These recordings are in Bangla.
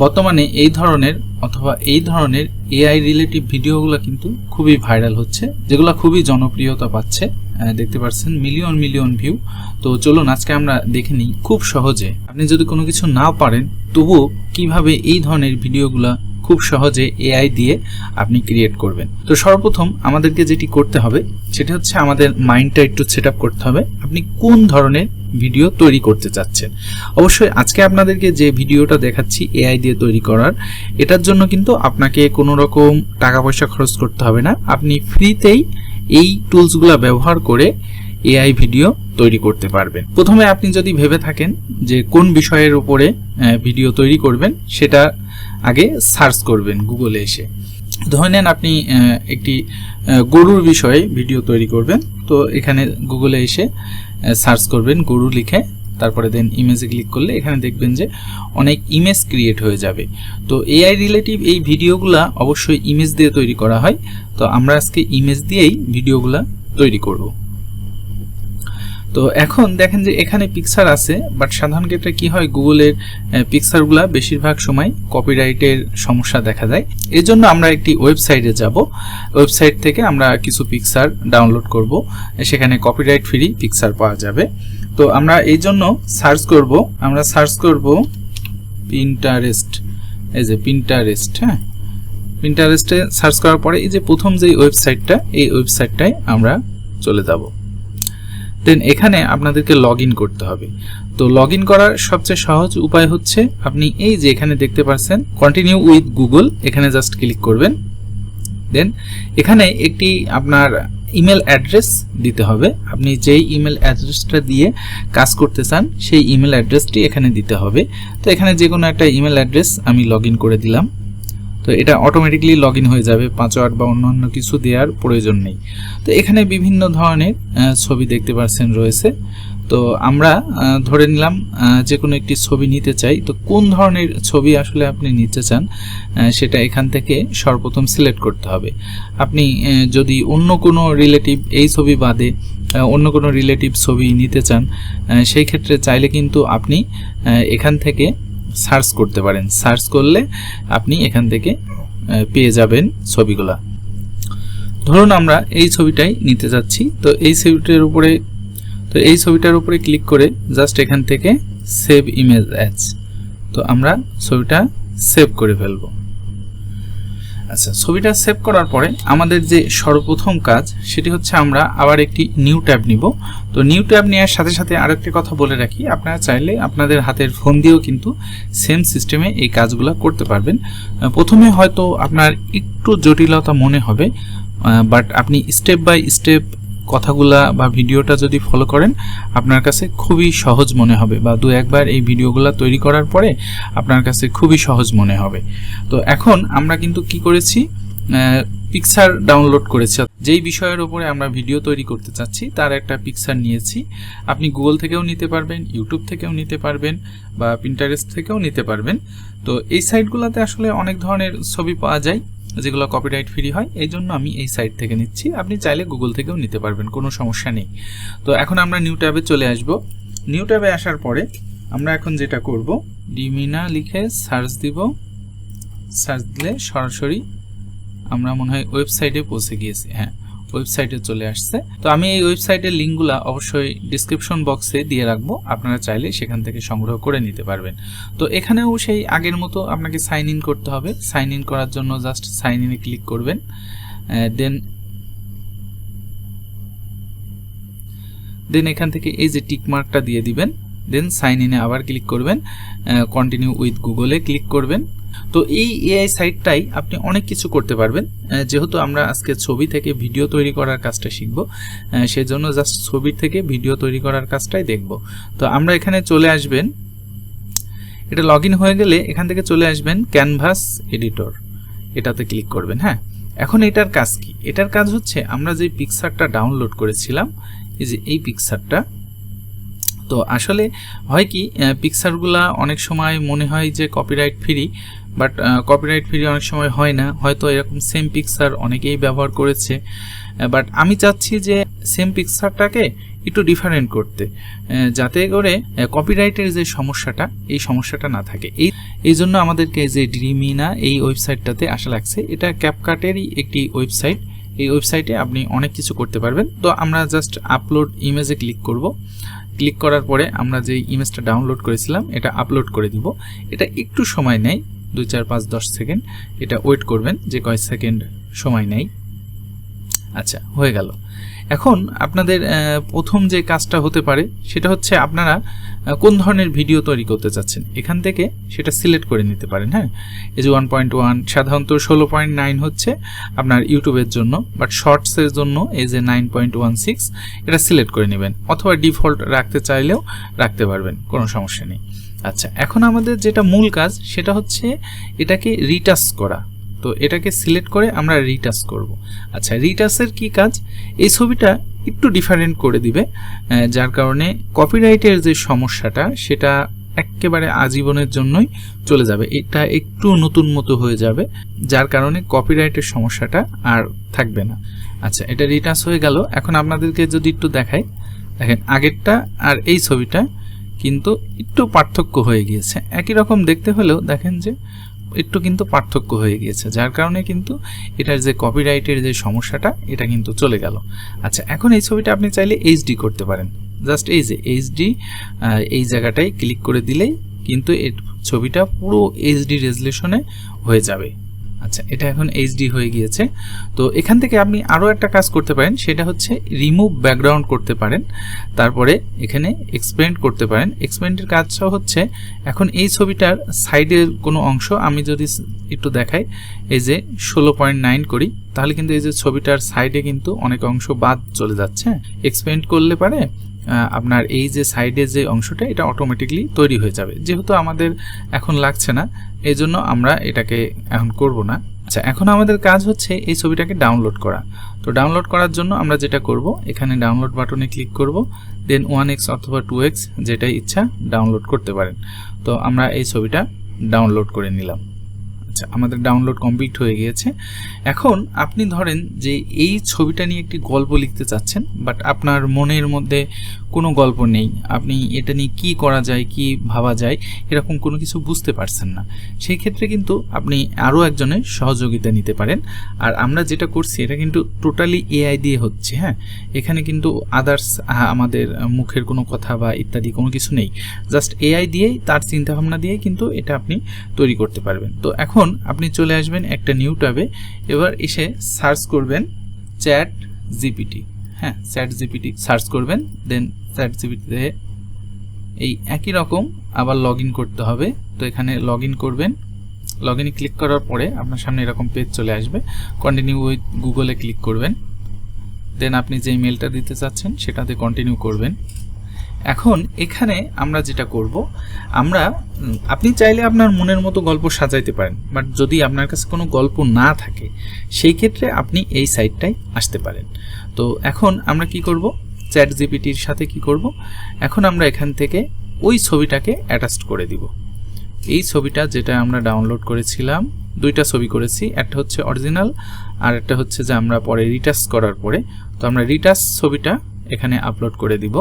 বর্তমানে এই ধরনের অথবা এই ধরনের এআই রিলেটিভ ভিডিওগুলো কিন্তু খুবই ভাইরাল হচ্ছে, যেগুলো খুবই জনপ্রিয়তা পাচ্ছে দেখতে পাচ্ছেন মিলিয়ন মিলিয়ন ভিউ তো চলুন, আজকে আমরা দেখে নিই খুব সহজে। আপনি যদি কোনো কিছু না পারেন, তবুও কীভাবে এই ধরনের ভিডিওগুলা খুব সহজে এআই দিয়ে আপনি ক্রিয়েট করবেন। তো সর্বপ্রথম আমাদেরকে যেটি করতে হবে, সেটি হচ্ছে আমাদের মাইন্ডটা একটু সেট করতে হবে, আপনি কোন ধরনের ভিডিও তৈরি করতে চাচ্ছেন। অবশ্যই আজকে আপনাদেরকে যে ভিডিওটা দেখাচ্ছি এআই দিয়ে তৈরি করার, এটার জন্য কিন্তু আপনাকে কোনো রকম টাকা পয়সা খরচ করতে হবে না। আপনি ফ্রিতেই এই টুলসগুলো ব্যবহার করে এআই ভিডিও তৈরি করতে পারবেন। প্রথমে আপনি যদি ভেবে থাকেন যে কোন বিষয়ের উপরে ভিডিও তৈরি করবেন, সেটা আগে সার্চ করবেন গুগলে এসে। ধরে নেন আপনি একটি গরুর বিষয়ে ভিডিও তৈরি করবেন, তো এখানে গুগলে এসে সার্চ করবেন গরু লিখে, তারপরে দেন ইমেজে ক্লিক করলে এখানে দেখবেন যে অনেক ইমেজ ক্রিয়েট হয়ে যাবে। তো এআই রিলেটিভ এই ভিডিওগুলা অবশ্যই ইমেজ দিয়ে তৈরি করা হয়। তো আমরা আজকে ইমেজ দিয়েই ভিডিওগুলা তৈরি করব। তো এখন দেখেন যে এখানে পিকচার আছে বাট সাধারণ ক্ষেত্রে কি হয়? গুগলের পিকচারগুলা বেশিরভাগ সময় কপিরাইটের সমস্যা দেখা যায় জন্য আমরা একটি ওয়েবসাইটে যাব। ওয়েবসাইট থেকে আমরা কিছু পিকচার ডাউনলোড করব। সেখানে কপিরাইট ফ্রি পিকচার পাওয়া যাবে। তো আমরা এই জন্য সার্চ করব। আমরা সার্চ করব পিন্টারেস্ট এই যে পিন্টারেস্ট হ্যাঁ? পিন্টারেস্টে সার্চ করার পরে এই যে প্রথম যে ওয়েবসাইটটা এই ওয়েবসাইটটায় আমরা চলে যাব। দেন এখানে আপনাদেরকে লগ করতে হবে। তো লগ করার সবচেয়ে সহজ উপায় হচ্ছে, আপনি এই যে এখানে দেখতে পাচ্ছেন কন্টিনিউ উইথ গুগল এখানে জাস্ট ক্লিক করবেন। দেন এখানে একটি আপনার ইমেল অ্যাড্রেস দিতে হবে। আপনি যেই ইমেল অ্যাড্রেসটা দিয়ে কাজ করতে চান, সেই ইমেল অ্যাড্রেসটি এখানে দিতে হবে। তো এখানে যে কোনো একটা ইমেল অ্যাড্রেস আমি লগ করে দিলাম। তো এটা অটোমেটিকলি লগ হয়ে যাবে পাসওয়ার্ড বা অন্যান্য কিছু দেওয়ার প্রয়োজন নেই। তো এখানে বিভিন্ন ধরনের ছবি দেখতে পাচ্ছেন রয়েছে। তো আমরা ধরে নিলাম যে কোনো একটি ছবি নিতে চাই, তো কোন ধরনের ছবি আসলে আপনি নিতে চান সেটা এখান থেকে সর্বপ্রথম সিলেক্ট করতে হবে। আপনি যদি অন্য কোনো রিলেটিভ এই ছবি বাদে অন্য কোনো রিলেটিভ ছবি নিতে চান সেই ক্ষেত্রে চাইলে কিন্তু আপনি এখান থেকে সার্চ করতে পারেন। সার্চ করলে আপনি এখান থেকে পেয়ে যাবেন ছবিগুলা। ধরুন আমরা এই ছবিটাই নিতে যাচ্ছি। তো এই ছবিটার উপরে, তো এই ছবিটার উপরে ক্লিক করে জাস্ট এখান থেকে সেভ ইমেজ অ্যাজ তো আমরা ছবিটা সেভ করে ফেলব। আচ্ছা ছবিটা সেভ করার পরে আমাদের যে সর্বপ্রথম কাজ, সেটি হচ্ছে আমরা আবার একটি নিউ ট্যাব নিব। তো নিউ ট্যাব নেওয়ার সাথে সাথে আরেকটি কথা বলে রাখি, আপনারা চাইলে আপনাদের হাতের ফোন দিয়েও কিন্তু সেম সিস্টেমে এই কাজগুলো করতে পারবেন। প্রথমে হয়তো আপনার একটু জটিলতা মনে হবে বাট আপনি স্টেপ বাই স্টেপ কথাগুলা বা ভিডিওটা যদি ফলো করেন, আপনার কাছে খুবই সহজ মনে হবে বা দু একবার এই ভিডিওগুলো তৈরি করার পরে আপনার কাছে খুবই সহজ মনে হবে। তো এখন আমরা কিন্তু কি করেছি? পিকচার ডাউনলোড করেছি। যেই বিষয়ের উপরে আমরা ভিডিও তৈরি করতে চাচ্ছি, তার একটা পিকচার নিয়েছি। আপনি গুগল থেকেও নিতে পারবেন ইউটিউব থেকেও নিতে পারবেন বা পিন্টারেস্ট থেকেও নিতে পারবেন। তো এই সাইটগুলোতে আসলে অনেক ধরনের ছবি পাওয়া যায়। যেগুলো কপিরাইট ফ্রি হয়, এই জন্য আমি এই সাইট থেকে নিচ্ছি। আপনি চাইলে গুগল থেকেও নিতে পারবেন, কোনো সমস্যা নেই। তো এখন আমরা নিউ ট্যাবে চলে আসব। নিউ ট্যাবে আসার পরে আমরা এখন যেটা করব ডিমিনা লিখে সার্চ দিব। সার্চ দিলে সরাসরি আমরা মনে হয় ওয়েবসাইটে পৌঁছে গিয়েছি হ্যাঁ। ওয়েবসাইটে চলে আসছে। তো আমি এই ওয়েবসাইটের লিঙ্কগুলো অবশ্যই ডিসক্রিপশন বক্সে দিয়ে রাখব। আপনারা চাইলে সেখান থেকে সংগ্রহ করে নিতে পারবেন। তো এখানেও সেই আগের মতো আপনাকে সাইন ইন করতে হবে। সাইন ইন করার জন্য জাস্ট সাইন ইনে ক্লিক করবেন। দেন দেন এখান থেকে এই যে টিক মার্কটা দিয়ে দিবেন। দেন সাইন ইনে আবার ক্লিক করবেন কন্টিনিউ উইথ গুগলে ক্লিক করবেন। তো এই এআই সাইটটাই আপনি অনেক কিছু করতে পারবেন। যেহেতু আমরা আজকে ছবি থেকে ভিডিও তৈরি করার কাজটা শিখব সেজন্য জাস্ট ছবির থেকে ভিডিও তৈরি করার কাজটাই দেখব। তো আমরা এখানে চলে আসবেন। এটা লগ হয়ে গেলে এখান থেকে চলে আসবেন ক্যানভাস এডিটর এটাতে ক্লিক করবেন হ্যাঁ? এখন এটার কাজ কি? এটার কাজ হচ্ছে আমরা যে পিকচারটা ডাউনলোড করেছিলাম, এই যে এই পিকচারটা তো আসলে হয় কি পিকচারগুলা অনেক সময় মনে হয় যে copyright free but copyright free অনেক সময় হয় না। হয়তো এরকম সেম পিকচার অনেকেই ব্যবহার করেছে। বাট আমি চাচ্ছি যে সেম পিকচারটাকে একটু ডিফারেন্ট করতে যাতে করে কপিরাইটের যে সমস্যাটা, এই সমস্যাটা না থাকে। এই এই জন্য আমাদেরকে যে ড্রিমিনা এই ওয়েবসাইটটাতে আসা লাগছে। এটা ক্যাপকাটেরই একটি ওয়েবসাইট এই ওয়েবসাইটে আপনি অনেক কিছু করতে পারবেন। তো আমরা জাস্ট আপলোড ইমেজে ক্লিক করব। ক্লিক করার পরে আমরা যে ইমেজটা ডাউনলোড করেছিলাম, এটা আপলোড করে দিব। এটা একটু সময় নেয়, দুই, চার, পাঁচ, দশ সেকেন্ড এটা ওয়েট করবেন যে কয় সেকেন্ড সময় নেয়। আচ্ছা হয়ে গেল। এখন আপনাদের প্রথম যে কাজটা হতে পারে, সেটা হচ্ছে আপনারা কোন ধরনের ভিডিও তৈরি করতে চাচ্ছেন। এখান থেকে সেটা সিলেক্ট করে নিতে পারেন হ্যাঁ? এই যে ওয়ান পয়েন্ট ওয়ান, সাধারণত ষোলো পয়েন্ট নাইন হচ্ছে আপনার ইউটিউবের জন্য, বাট শর্টসের জন্য এই যে নাইন পয়েন্ট ওয়ান সিক্স, এটা সিলেক্ট করে নেবেন, অথবা ডিফল্ট রাখতে চাইলেও রাখতে পারবেন, কোনো সমস্যা নেই। আচ্ছা এখন আমাদের যেটা মূল কাজ, সেটা হচ্ছে এটাকে রিটাচ করা। তো এটাকে সিলেক্ট করে আমরা রিটাচ করব। আচ্ছা রিটাচের কি কাজ? এই ছবিটা একটু ডিফারেন্ট করে দিবে যার কারণে কপিরাইটের যে সমস্যাটা, সেটা একেবারে আজীবনের জন্যই চলে যাবে। এটা একটু নতুন মতো হয়ে যাবে, যার কারণে কপিরাইটের সমস্যাটা আর থাকবে না। আচ্ছা এটা রিটাচ হয়ে গেল। এখন আপনাদেরকে যদি একটু দেখাই, দেখেন, আগেরটা আর এই ছবিটা কিন্তু একটু পার্থক্য হয়ে গিয়েছে। একই রকম দেখতে হলেও দেখেন যে একটু কিন্তু পার্থক্য হয়ে গিয়েছে, যার কারণে কিন্তু এটার যে কপিরাইটের যে সমস্যাটা, এটা কিন্তু চলে গেল। আচ্ছা এখন এই ছবিটা আপনি চাইলে এইচডি করতে পারেন। জাস্ট এই যে এইচডি এই জায়গাটায় ক্লিক করে দিলেই কিন্তু এর ছবিটা পুরো এইচডি রেজলিউশনে হয়ে যাবে। আচ্ছা এটা এখন এইচডি হয়ে গিয়েছে। তো এখান থেকে আপনি আরও একটা কাজ করতে পারেন, সেটা হচ্ছে রিমুভ ব্যাকগ্রাউন্ড করতে পারেন। তারপরে এখানে এক্সপেন্ড করতে পারেন। এক্সপেন্ডের কাজটা হচ্ছে, এখন এই ছবিটার সাইডের কোনো অংশ আমি যদি একটু দেখাই, এই যে ষোলো পয়েন্ট নাইন করি, তাহলে কিন্তু এই যে ছবিটার সাইডে কিন্তু অনেক অংশ বাদ চলে যাচ্ছে। এক্সপেন্ড করলে পারে আপনার এই যে সাইডের যে অংশটা, এটা অটোমেটিকলি তৈরি হয়ে যাবে। যেহেতু আমাদের এখন লাগছে না এই জন্য আমরা এটাকে এখন করব না। আচ্ছা এখন আমাদের কাজ হচ্ছে এই ছবিটাকে ডাউনলোড করা। তো ডাউনলোড করার জন্য আমরা যেটা করব, এখানে ডাউনলোড বাটনে ক্লিক করব দেন ওয়ান এক্স অথবা টু এক্স যেটাই ইচ্ছা ডাউনলোড করতে পারেন। তো আমরা এই ছবিটা ডাউনলোড করে নিলাম। আচ্ছা আমাদের ডাউনলোড কমপ্লিট হয়ে গিয়েছে। এখন আপনি ধরেন যে এই ছবিটা নিয়ে একটি গল্প লিখতে চাচ্ছেন বাট আপনার মনের মধ্যে কোনো গল্প নেই। আপনি এটা নিয়ে কি করা যায়, কি ভাবা যায়, এরকম কোনো কিছু বুঝতে পারছেন না। সেই ক্ষেত্রে কিন্তু আপনি আরও একজনের সহযোগিতা নিতে পারেন। আর আমরা যেটা করছি, এটা কিন্তু টোটালি এআই দিয়ে হচ্ছে হ্যাঁ? এখানে কিন্তু আদার্স আমাদের মুখের কোনো কথা বা ইত্যাদি কোনো কিছু নেই। জাস্ট এআই দিয়েই, তার চিন্তাভাবনা দিয়েই কিন্তু এটা আপনি তৈরি করতে পারবেন। তো এখন আপনি চলে আসবেন একটা নিউ ট্যাবে। এবার এসে সার্চ করবেন চ্যাট জিপিটি হ্যাঁ চ্যাট জিপিটি সার্চ করবেন দেন চ্যাট জিপিটিতে এই একই রকম আবার লগ ইন করতে হবে। তো এখানে লগ ইন করবেন লগ ক্লিক করার পরে আপনার সামনে এরকম পেজ চলে আসবে। কন্টিনিউ উইথ গুগলে ক্লিক করবেন। দেন আপনি যে ইমেলটা দিতে চাচ্ছেন, সেটাতে কন্টিনিউ করবেন। এখন এখানে আমরা যেটা করব, আমরা আপনি চাইলে আপনার মনের মতো গল্প সাজাইতে পারেন, বাট যদি আপনার কাছে কোনো গল্প না থাকে, সেই ক্ষেত্রে আপনি এই সাইটটাই আসতে পারেন। তো এখন আমরা কি করব? চ্যাট জিপিটির সাথে কি করব? এখন আমরা এখান থেকে ওই ছবিটাকে অ্যাটাচ করে দিব। এই ছবিটা যেটা আমরা ডাউনলোড করেছিলাম, দুইটা ছবি করেছি, একটা হচ্ছে অরিজিনাল আর একটা হচ্ছে যে আমরা পরে রিটাচ করার পরে। তো আমরা রিটাচ ছবিটা এখানে আপলোড করে দিব।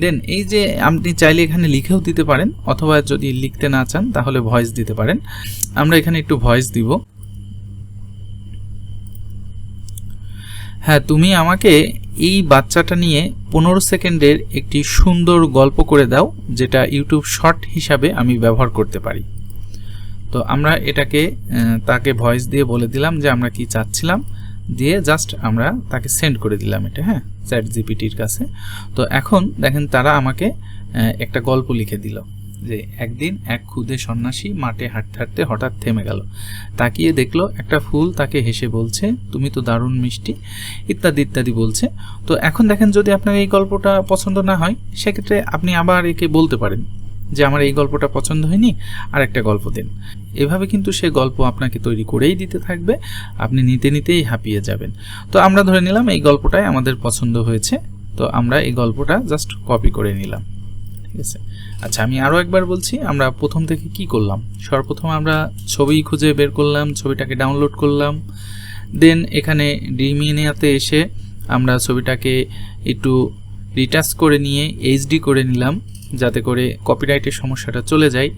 দেন এই যে আপনি চাইলে এখানে লিখেও দিতে পারেন, অথবা যদি লিখতে না চান তাহলে ভয়েস দিতে পারেন। আমরা এখানে একটু ভয়েস দিব। হ্যাঁ তুমি আমাকে এই বাচ্চাটা নিয়ে পনেরো সেকেন্ডের একটি সুন্দর গল্প করে দাও, যেটা ইউটিউব শর্ট হিসাবে আমি ব্যবহার করতে পারি। তো আমরা এটাকে তাকে ভয়েস দিয়ে বলে দিলাম যে আমরা কি চাচ্ছিলাম। দিয়ে জাস্ট আমরা তাকে সেন্ড করে দিলাম এটা হ্যাঁ চ্যাট জিপিটির কাছে। তো এখন দেখেন তারা আমাকে একটা গল্প লিখে দিল, যে একদিন এক ক্ষুদে সন্ন্যাসী মাঠে হাঁটতে হাঁটতে হঠাৎ থেমে গেল। তাকিয়ে দেখল একটা ফুল তাকে হেসে বলছে, তুমি তো দারুণ মিষ্টি, ইত্যাদি ইত্যাদি বলছে। তো এখন দেখেন যদি আপনার এই গল্পটা পছন্দ না হয়, সেক্ষেত্রে আপনি আবার একে বলতে পারেন। যে আমার এই গল্পটা পছন্দ হয়নি আর একটা গল্প দিন। এভাবে কিন্তু সে গল্প আপনাকে তৈরি করেই দিতে থাকবে, আপনি নিতে নিতেই হাঁপিয়ে যাবেন। তো আমরা ধরে নিলাম এই গল্পটাই আমাদের পছন্দ হয়েছে, তো আমরা এই গল্পটা জাস্ট কপি করে নিলাম। ঠিক আছে? আচ্ছা আমি আরও একবার বলছি, আমরা প্রথম থেকে কি করলাম? সর্বপ্রথম আমরা ছবি খুঁজে বের করলাম, ছবিটাকে ডাউনলোড করলাম দেন এখানে ডিমিনিয়াতে এসে আমরা ছবিটাকে একটু রিটাচ করে নিয়ে এইচডি করে নিলাম। যাতে করে কপিরাইটের সমস্যাটা চলে যায়।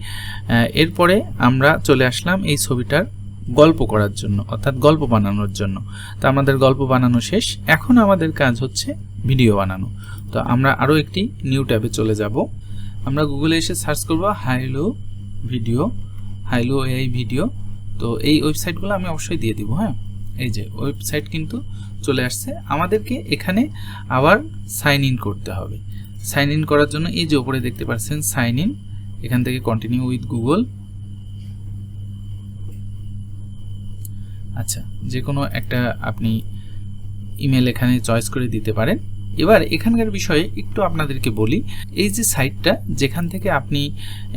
এরপরে আমরা চলে আসলাম এই ছবিটার গল্প করার জন্য, অর্থাৎ গল্প বানানোর জন্য। তো আমাদের গল্প বানানো শেষ। এখন আমাদের কাজ হচ্ছে ভিডিও বানানো। তো আমরা আরও একটি নিউ ট্যাবে চলে যাব। আমরা গুগলে এসে সার্চ করব Hailuo video Hailuo AI video তো এই ওয়েবসাইটগুলো আমি অবশ্যই দিয়ে দিব হ্যাঁ? এই যে ওয়েবসাইট কিন্তু চলে আসছে। আমাদেরকে এখানে আবার সাইন ইন করতে হবে। সাইন ইন করার জন্য এই যে উপরে দেখতে পাচ্ছেন সাইন ইন এখান থেকে কন্টিনিউ উইথ গুগল আচ্ছা যে কোনো একটা আপনি ইমেল এখানে চয়েস করে দিতে পারেন। এবার এখানকার বিষয়ে একটু আপনাদেরকে বলি, এই যে সাইটটা যেখান থেকে আপনি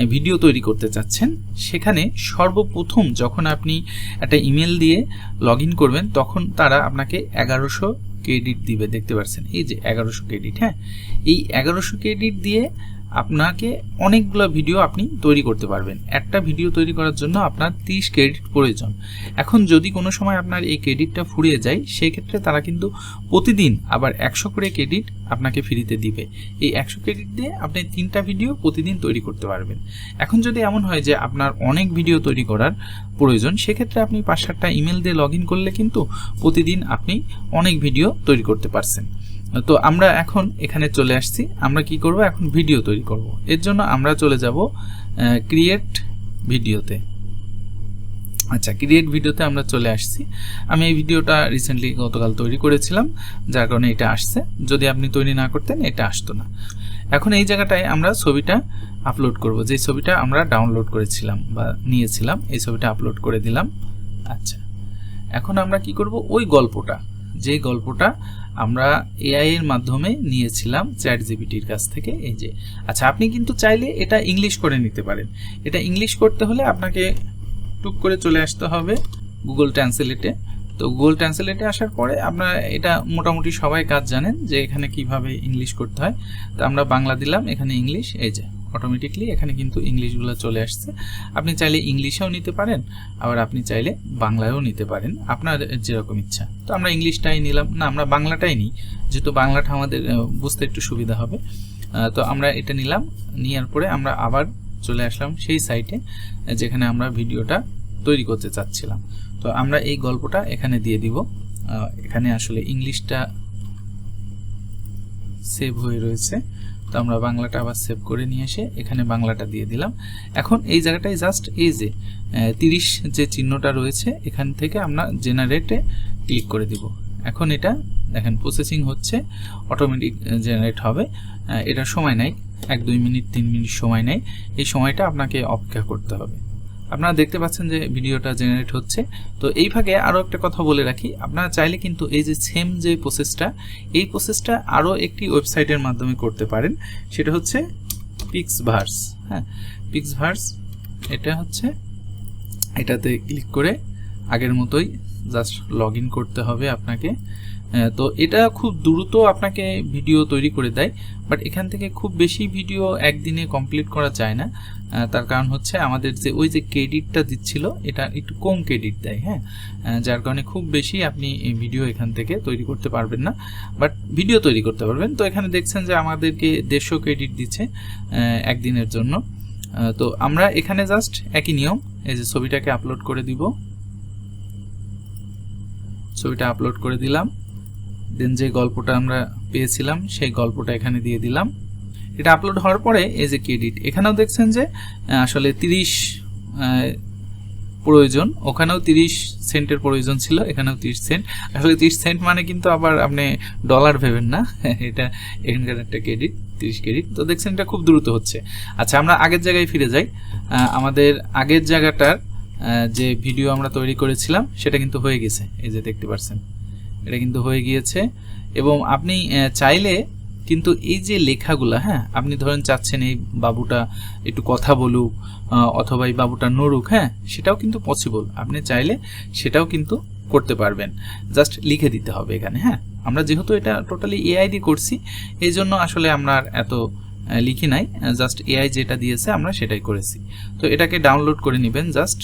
ভিডিও তৈরি করতে চাচ্ছেন, সেখানে সর্বপ্রথম যখন আপনি একটা ইমেল দিয়ে লগ করবেন, তখন তারা আপনাকে এগারোশো ক্রেডিট দিবে দেখতে পাচ্ছেন এই যে এগারোশো ক্রেডিট হ্যাঁ? এই এগারোশো ক্রেডিট দিয়ে আপনাকে অনেকগুলো ভিডিও আপনি তৈরি করতে পারবেন। একটা ভিডিও তৈরি করার জন্য আপনার তিরিশ ক্রেডিট প্রয়োজন। এখন যদি কোনো সময় আপনার এই ক্রেডিটটা ফুরিয়ে যায় সেই ক্ষেত্রে তারা কিন্তু প্রতিদিন আবার একশো করে ক্রেডিট আপনাকে ফ্রিতে দিবে। এই একশো ক্রেডিট দিয়ে আপনি তিনটা ভিডিও প্রতিদিন তৈরি করতে পারবেন। এখন যদি এমন হয় যে আপনার অনেক ভিডিও তৈরি করার প্রয়োজন, সেক্ষেত্রে আপনি পাঁচ সাতটা ইমেল দিয়ে লগ করলে কিন্তু প্রতিদিন আপনি অনেক ভিডিও তৈরি করতে পারছেন। তো আমরা এখন এখানে চলে আসছি। আমরা কি করব? এখন ভিডিও তৈরি করব। এর জন্য আমরা চলে যাব ক্রিয়েট ভিডিওতে আচ্ছা ক্রিয়েট ভিডিওতে আমরা চলে আসছি। আমি এই ভিডিওটা রিসেন্টলি গতকাল তৈরি করেছিলাম, যার কারণে এটা আসছে। যদি আপনি তৈরি না করতেন, এটা আসতো না। এখন এই জায়গাটায় আমরা ছবিটা আপলোড করব। যে ছবিটা আমরা ডাউনলোড করেছিলাম বা নিয়েছিলাম, এই ছবিটা আপলোড করে দিলাম। আচ্ছা এখন আমরা কি করব? ওই গল্পটা, যে গল্পটা আমরা এআই এর মাধ্যমে নিয়েছিলাম চ্যাট জিবিটির কাছ থেকে, এই যে। আচ্ছা আপনি কিন্তু চাইলে এটা ইংলিশ করে নিতে পারেন। এটা ইংলিশ করতে হলে আপনাকে টুক করে চলে আসতে হবে গুগল ট্রান্সলেটে তো গুগল ট্রান্সলেটে আসার পরে আপনারা এটা মোটামুটি সবাই কাজ জানেন যে এখানে কীভাবে ইংলিশ করতে হয়। তো আমরা বাংলা দিলাম, এখানে ইংলিশ, এই যে। অটোমেটিকলি এখানে কিন্তু ইংলিশগুলো চলে আসছে। আপনি চাইলে ইংলিশেও নিতে পারেন, আবার আপনি চাইলে বাংলায়ও নিতে পারেন, আপনার যেরকম ইচ্ছা। তো আমরা ইংলিশটাই নিলাম, না, আমরা বাংলাটাই নিই, যেহেতু বাংলাটা আমাদের বুঝতে একটু সুবিধা হবে। তো আমরা এটা নিলাম, নেওয়ার পরে আমরা আবার চলে আসলাম সেই সাইটে, যেখানে আমরা ভিডিওটা তৈরি করতে চাচ্ছিলাম। তো আমরা এই গল্পটা এখানে দিয়ে দিব। এখানে আসলে ইংলিশটা সেভ হয়ে রয়েছে। তো আমরা বাংলাটা আবার সেভ করে নিয়ে এসে এখানে বাংলাটা দিয়ে দিলাম। এখন এই জায়গাটায় জাস্ট এই যে তিরিশ যে চিহ্নটা রয়েছে, এখান থেকে আমরা জেনারেটে ক্লিক করে দিব। এখন এটা দেখেন প্রসেসিং হচ্ছে অটোমেটিক জেনারেট হবে। এটা সময় নেয় এক, দুই মিনিট, তিন মিনিট সময় নেয় এই সময়টা আপনাকে অপেক্ষা করতে হবে। আপনারা দেখতে পাচ্ছেন যে ভিডিওটা জেনারেট হচ্ছে। তো এই ভাগে আরও একটা কথা বলে রাখি, আপনারা চাইলে কিন্তু এই যে সেম যে প্রসেসটা এই প্রসেসটা আরও একটি ওয়েবসাইটের মাধ্যমে করতে পারেন। সেটা হচ্ছে পিক্স ভার্স হ্যাঁ? পিক্স ভার্স এটা হচ্ছে, এটাতে ক্লিক করে আগের মতোই জাস্ট লগ করতে হবে আপনাকে। তো এটা খুব দ্রুত আপনাকে ভিডিও তৈরি করে দেয় বাট এখান থেকে খুব বেশি ভিডিও একদিনে কমপ্লিট করা যায় না। তার কারণ হচ্ছে আমাদের যে ওই যে ক্রেডিটটা দিচ্ছিল, এটা একটু কম ক্রেডিট দেয় হ্যাঁ? যার কারণে খুব বেশি আপনি ভিডিও এখান থেকে তৈরি করতে পারবেন না। বাট ভিডিও তৈরি করতে পারবেন। তো এখানে দেখছেন যে আমাদেরকে দেড়শো ক্রেডিট দিচ্ছে একদিনের জন্য। তো আমরা এখানে জাস্ট একই নিয়ম, এই যে ছবিটাকে আপলোড করে দিব। ছবিটা আপলোড করে দিলাম। দেন যে গল্পটা আমরা পেয়েছিলাম, সেই গল্পটা এখানে দিয়ে দিলাম। এটা আপলোড হওয়ার পরে এই যে ক্রেডিট এখানেও দেখছেন যে আসলে তিরিশ প্রয়োজন, ওখানেও তিরিশ সেন্টের প্রয়োজন ছিল, এখানেও তিরিশ সেন্ট। আসলে তিরিশ সেন্ট মানে কিন্তু আবার আপনি ডলার ভেবেন না, এটা এখানকার একটা ক্রেডিট তিরিশ ক্রেডিট তো দেখছেন এটা খুব দ্রুত হচ্ছে। আচ্ছা আমরা আগের জায়গায় ফিরে যাই। আমাদের আগের জায়গাটার যে ভিডিও আমরা তৈরি করেছিলাম, সেটা কিন্তু হয়ে গেছে। এই যে দেখতে পাচ্ছেন, এটা কিন্তু হয়ে গিয়েছে। এবং আপনি চাইলে কিন্তু এই যে লেখাগুলো হ্যাঁ আপনি ধরেন চাচ্ছেন এই বাবুটা একটু কথা বলুক অথবা এই বাবুটা নড়ুক হ্যাঁ সেটাও কিন্তু পসিবল আপনি চাইলে সেটাও কিন্তু করতে পারবেন। জাস্ট লিখে দিতে হবে এখানে হ্যাঁ। আমরা যেহেতু এটা টোটালি এআই দিয়ে করছি, এই জন্য আসলে আমরা আর এত লিখি নাই। জাস্ট এআই যেটা দিয়েছে আমরা সেটাই করেছি। তো এটাকে ডাউনলোড করে নেবেন জাস্ট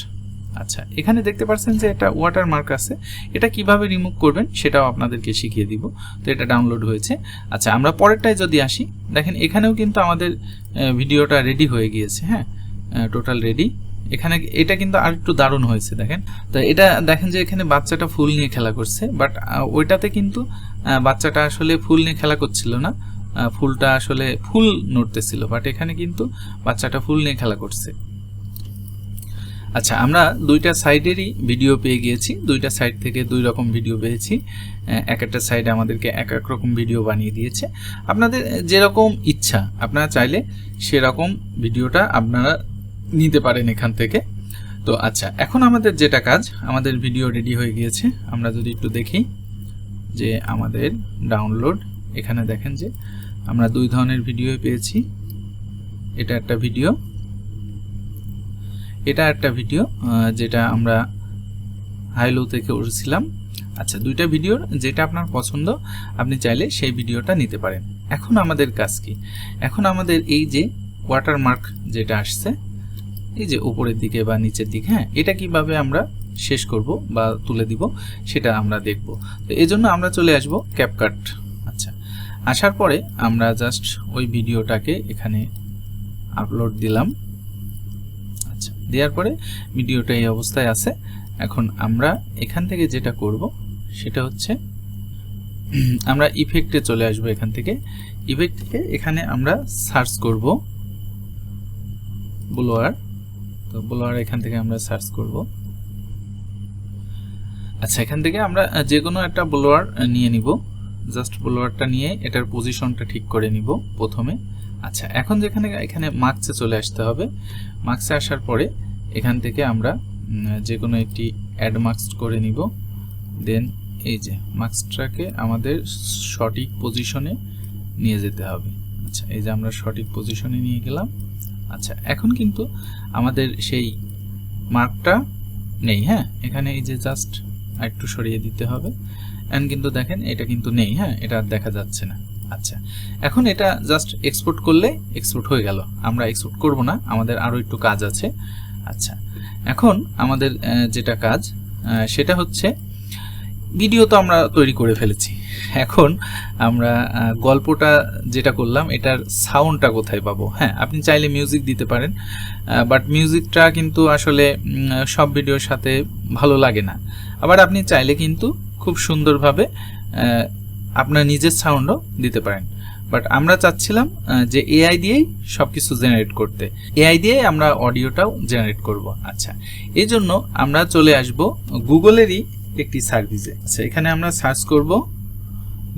আচ্ছা এখানে দেখতে পাচ্ছেন যে একটা ওয়াটার মার্ক আছে। এটা কীভাবে রিমুভ করবেন সেটাও আপনাদেরকে শিখিয়ে দিব। তো এটা ডাউনলোড হয়েছে। আচ্ছা আমরা পরেরটায় যদি আসি, দেখেন এখানেও কিন্তু আমাদের ভিডিওটা রেডি হয়ে গিয়েছে হ্যাঁ? টোটাল রেডি এখানে এটা কিন্তু আর একটু দারুণ হয়েছে, দেখেন। তো এটা দেখেন যে এখানে বাচ্চাটা ফুল নিয়ে খেলা করছে বাট ওইটাতে কিন্তু বাচ্চাটা আসলে ফুল নিয়ে খেলা করছিল না। ফুলটা আসলে ফুল নড়তেছিল বাট এখানে কিন্তু বাচ্চাটা ফুল নিয়ে খেলা করছে। আচ্ছা আমরা দুইটা সাইডেরই ভিডিও পেয়ে গিয়েছি। দুইটা সাইড থেকে দুই রকম ভিডিও পেয়েছি। এক একটা সাইডে আমাদেরকে এক এক রকম ভিডিও বানিয়ে দিয়েছে। আপনাদের যেরকম ইচ্ছা, আপনারা চাইলে সেরকম ভিডিওটা আপনারা নিতে পারেন এখান থেকে। তো আচ্ছা এখন আমাদের যেটা কাজ, আমাদের ভিডিও রেডি হয়ে গিয়েছে। আমরা যদি একটু দেখি যে আমাদের ডাউনলোড এখানে দেখেন যে আমরা দুই ধরনের ভিডিও পেয়েছি। এটা একটা ভিডিও এটা একটা ভিডিও যেটা আমরা হাইলো থেকে উঠেছিলাম। আচ্ছা দুইটা ভিডিওর যেটা আপনার পছন্দ, আপনি চাইলে সেই ভিডিওটা নিতে পারেন। এখন আমাদের কাজ কি? এখন আমাদের এই যে ওয়াটারমার্ক যেটা আসছে, এই যে উপরের দিকে বা নিচের দিকে হ্যাঁ এটা কীভাবে আমরা শেষ করব বা তুলে দিব, সেটা আমরা দেখব। তো এই জন্য আমরা চলে আসব ক্যাপকাট আচ্ছা আসার পরে আমরা জাস্ট ওই ভিডিওটাকে এখানে আপলোড দিলাম। দেওয়ার পরে ভিডিওটা এই অবস্থায় আছে। এখন আমরা এখান থেকে যেটা করব, সেটা হচ্ছে, আমরা ইফেক্টে চলে আসব এখান থেকে। ইফেক্ট থেকে এখানে আমরা সার্চ করব। ব্লোয়ার, তো ব্লোয়ার এখান থেকে আমরা সার্চ করব। আচ্ছা এখান থেকে আমরা যে কোনো একটা ব্লোয়ার নিয়ে নিব। জাস্ট ব্লোয়ারটা নিয়ে এটার পজিশনটা ঠিক করে নিব প্রথমে। আচ্ছা এখন যেখানে এখানে মার্কসে চলে আসতে হবে মার্কসে আসার পরে এখান থেকে আমরা যে কোনো একটি অ্যাড মার্কস করে নিব। দেন এই যে মার্কসটাকে আমাদের সঠিক পজিশনে নিয়ে যেতে হবে। আচ্ছা এই যে আমরা সঠিক পজিশনে নিয়ে গেলাম। আচ্ছা এখন কিন্তু আমাদের সেই মার্কটা নেই হ্যাঁ? এখানে এই যে জাস্ট একটু সরিয়ে দিতে হবে। অ্যান্ড কিন্তু দেখেন, এটা কিন্তু নেই হ্যাঁ? এটা দেখা যাচ্ছে না। আচ্ছা এখন এটা জাস্ট এক্সপোর্ট করলে এক্সপোর্ট হয়ে গেল। আমরা এক্সপোর্ট করব না, আমাদের আরও একটু কাজ আছে। আচ্ছা এখন আমাদের যেটা কাজ সেটা হচ্ছে ভিডিও তো আমরা তৈরি করে ফেলেছি। এখন আমরা গল্পটা যেটা করলাম, এটার সাউন্ডটা কোথায় পাবো? হ্যাঁ আপনি চাইলে মিউজিক দিতে পারেন বাট মিউজিকটা কিন্তু আসলে সব ভিডিওর সাথে ভালো লাগে না। আবার আপনি চাইলে কিন্তু খুব সুন্দরভাবে আপনার নিজের সাউন্ডও দিতে পারেন। বাট আমরা চাচ্ছিলাম যে এআই দিয়েই সব কিছু জেনারেট করতে এআই দিয়েই আমরা অডিওটাও জেনারেট করব। আচ্ছা এই জন্য আমরা চলে আসব গুগলেরই একটি সার্ভিসে আচ্ছা এখানে আমরা সার্চ করব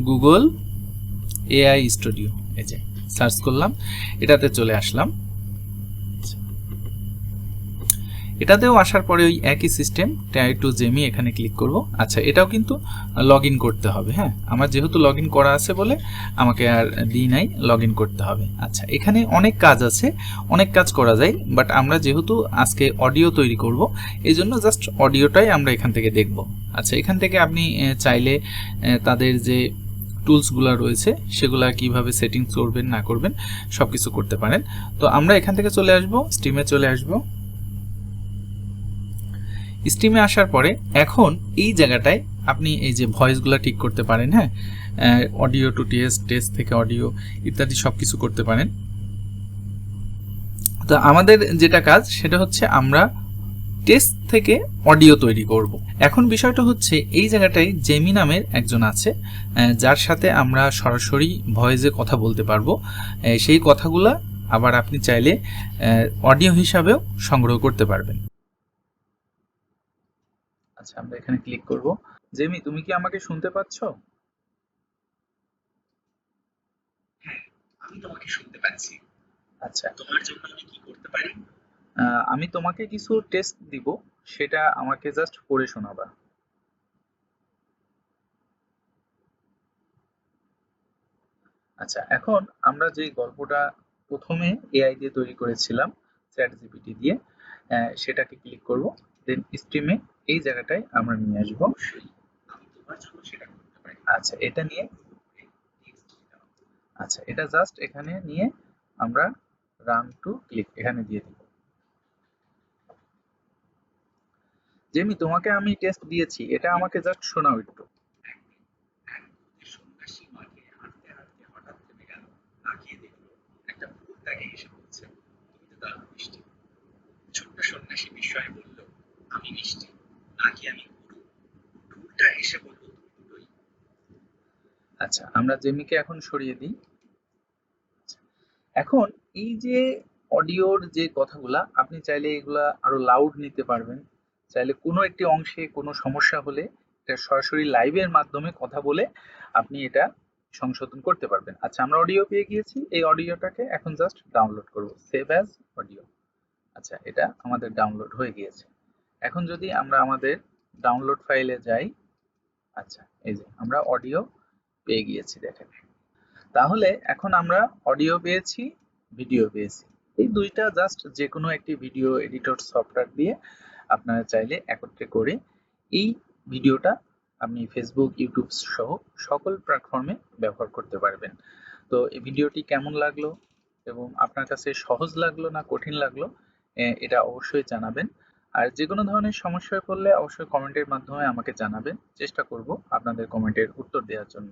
গুগল এআই স্টুডিও এই যে সার্চ করলাম, এটাতে চলে আসলাম। এটাতেও আসার পরে ওই একই সিস্টেম ট্রাই টু জেমি এখানে ক্লিক করব। আচ্ছা এটাও কিন্তু লগ করতে হবে হ্যাঁ? আমার যেহেতু লগ করা আছে বলে আমাকে আর দিই নাই লগ করতে হবে। আচ্ছা এখানে অনেক কাজ আছে, অনেক কাজ করা যায় বাট আমরা যেহেতু আজকে অডিও তৈরি করব এই জন্য জাস্ট অডিওটাই আমরা এখান থেকে দেখব। আচ্ছা এখান থেকে আপনি চাইলে তাদের যে টুলসগুলো রয়েছে, সেগুলা কীভাবে সেটিংস করবেন, না করবেন সব কিছু করতে পারেন। তো আমরা এখান থেকে চলে আসব স্টিমে চলে আসব। স্টিমে আসার পরে এখন এই জায়গাটায় আপনি এই যে ভয়েসগুলো ঠিক করতে পারেন হ্যাঁ? অডিও টু টেস্ট টেস্ট থেকে অডিও ইত্যাদি সব কিছু করতে পারেন। তো আমাদের যেটা কাজ, সেটা হচ্ছে আমরা টেস্ট থেকে অডিও তৈরি করব। এখন বিষয়টা হচ্ছে এই জায়গাটায় জেমি নামের একজন আছে যার সাথে আমরা সরাসরি ভয়েসে কথা বলতে পারব। সেই কথাগুলা আবার আপনি চাইলে অডিও হিসাবেও সংগ্রহ করতে পারবেন। আচ্ছা আমরা এখানে ক্লিক করব। জেমি তুমি কি আমাকে শুনতে পাচ্ছ? আমি তোমাকে শুনতে পাচ্ছি। আচ্ছা। তোমার জন্য আমি কি করতে পারি? আমি তোমাকে কিছু টেস্ট দিব সেটা আমাকে জাস্ট পড়ে শোনাবা। আচ্ছা এখন আমরা যে গল্পটা প্রথমে এআই দিয়ে তৈরি করেছিলাম চ্যাট জিপিটি দিয়ে সেটাকে ক্লিক করব দেন স্ট্রিমে এই জায়গাটায় আমরা নিয়ে আসব। আচ্ছা এটা নিয়ে আচ্ছা এটা জাস্ট এখানে নিয়ে আমরা রান টু ক্লিক এখানে দিয়ে দিব। জেমি, তোমাকে আমি টেস্ট দিয়েছি, এটা আমাকে জাস্ট শোনাও একটু। ছোট্ট সন্ন্যাসী বিস্ময়ে বলল, আমি মিষ্টি। আচ্ছা আমরা জেমিকে এখন সরিয়ে দিই। আচ্ছা, এখন এই যে অডিওর যে কথাগুলা আপনি চাইলে এগুলা আরও লাউড নিতে পারবেন। চাইলে কোনো একটি অংশে কোনো সমস্যা হলে এটা সরাসরি লাইভের মাধ্যমে কথা বলে আপনি এটা সংশোধন করতে পারবেন। আচ্ছা আমরা অডিও পেয়ে গিয়েছি। এই অডিওটাকে এখন জাস্ট ডাউনলোড করব। সেভ অ্যাজ অডিও আচ্ছা এটা আমাদের ডাউনলোড হয়ে গিয়েছে। এখন যদি আমরা আমাদের ডাউনলোড ফাইলে যাই আচ্ছা এই যে আমরা অডিও পেয়ে গিয়েছি, দেখেন। তাহলে এখন আমরা অডিও পেয়েছি ভিডিও পেয়েছি। এই দুইটা জাস্ট যে কোনো একটি ভিডিও এডিটর সফটওয়্যার দিয়ে আপনারা চাইলে একত্রে করে এই ভিডিওটা আপনি ফেসবুক ইউটিউব সহ সকল প্ল্যাটফর্মে ব্যবহার করতে পারবেন। তো এই ভিডিওটি কেমন লাগল এবং আপনার কাছে সহজ লাগল না কঠিন লাগল এটা অবশ্যই জানাবেন। আর যে কোনো ধরনের সমস্যায় পড়লে অবশ্যই কমেন্টের মাধ্যমে আমাকে জানাবেন। চেষ্টা করব আপনাদের কমেন্টের উত্তর দেওয়ার জন্য।